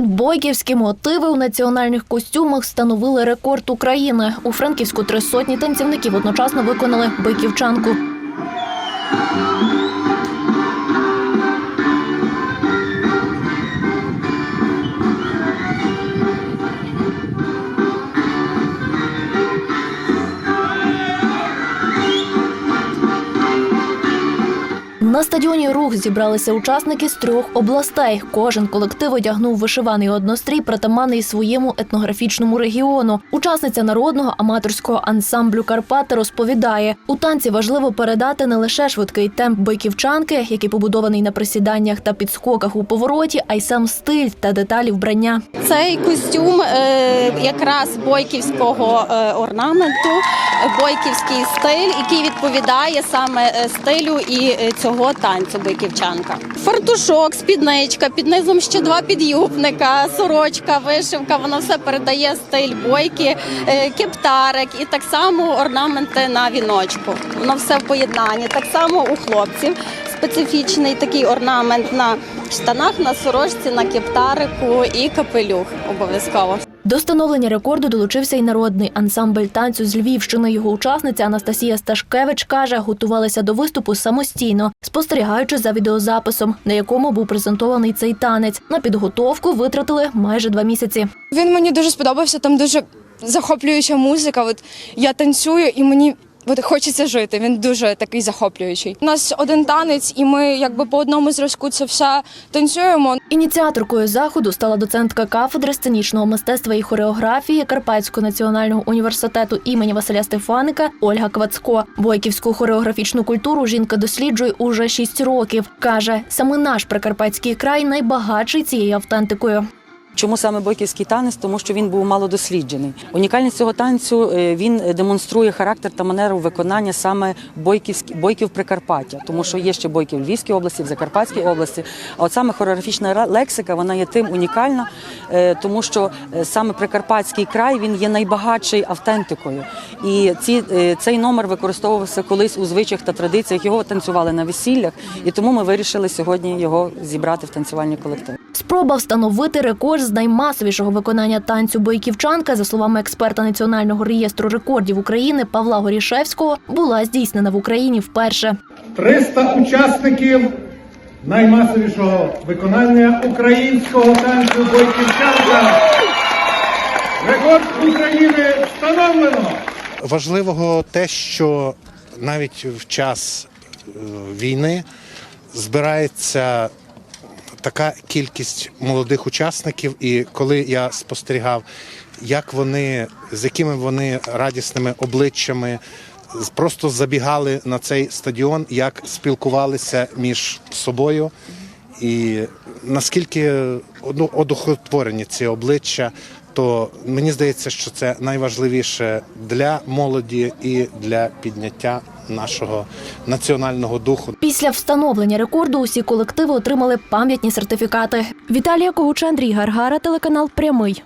Бойківські мотиви у національних костюмах встановили рекорд України. У Франківську три сотні танцівників одночасно виконали бойківчанку. На стадіоні рух зібралися учасники з трьох областей. Кожен колектив одягнув вишиваний однострій, притаманний своєму етнографічному регіону. Учасниця народного аматорського ансамблю Карпати розповідає: у танці важливо передати не лише швидкий темп бойківчанки, який побудований на присіданнях та підскоках у повороті, а й сам стиль та деталі вбрання. Цей костюм е, якраз бойківського е, орнаменту, бойківський стиль, який відповідає саме е, стилю і е, цього танцю бойківчанка. Фартушок, спідничка, під низом ще два підюбника, сорочка, вишивка. Воно все передає стиль бойки, е, кептарик і так само орнаменти на віночку. Воно все в поєднанні. Так само у хлопців специфічний такий орнамент на штанах, на сорочці, на кептарику і капелюх обов'язково. До встановлення рекорду долучився й народний ансамбль танцю з Львівщини. Його учасниця Анастасія Сташкевич каже, готувалися до виступу самостійно, спостерігаючи за відеозаписом, на якому був презентований цей танець. На підготовку витратили майже два місяці. Він мені дуже сподобався. Там дуже захоплююча музика. От я танцюю і мені. От хочеться жити. Він дуже такий захоплюючий. У нас один танець, і ми якби по одному зразку це все танцюємо. Ініціаторкою заходу стала доцентка кафедри сценічного мистецтва і хореографії Карпатського національного університету імені Василя Стефаника Ольга Квацко. Бойківську хореографічну культуру жінка досліджує уже шість років. каже, саме наш прикарпатський край найбагатший цією автентикою. Чому саме бойківський танець? Тому що він був мало досліджений. Унікальність цього танцю е, він демонструє характер та манеру виконання саме бойківські бойків Прикарпаття, тому що є ще бойки в Львівській області, в Закарпатській області. А от саме хореографічна лексика вона є тим унікальна, е, тому що е, саме Прикарпатський край він є найбагатший автентикою. І ці цей номер використовувався колись у звичаях та традиціях. Його танцювали на весіллях, і тому ми вирішили сьогодні його зібрати в танцювальні колективи. Спроба встановити рекорд з наймасовішого виконання танцю бойківчанка, за словами експерта Національного реєстру рекордів України Павла Горішевського, була здійснена в Україні вперше. 300 учасників наймасовішого виконання українського танцю Бойківчанка. Рекорд України встановлено. Важливого те, що навіть в час е, війни збирається така кількість молодих учасників, і коли я спостерігав, як вони, з якими вони радісними обличчями просто забігали на цей стадіон, як спілкувалися між собою, і наскільки ну, одухотворені ці обличчя, то мені здається, що це найважливіше для молоді і для підняття нашого національного духу. Після встановлення рекорду усі колективи отримали пам'ятні сертифікати. Віталія Когуча, Андрій Гаргара, телеканал Прямий.